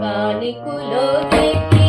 కానికులో తెక్కి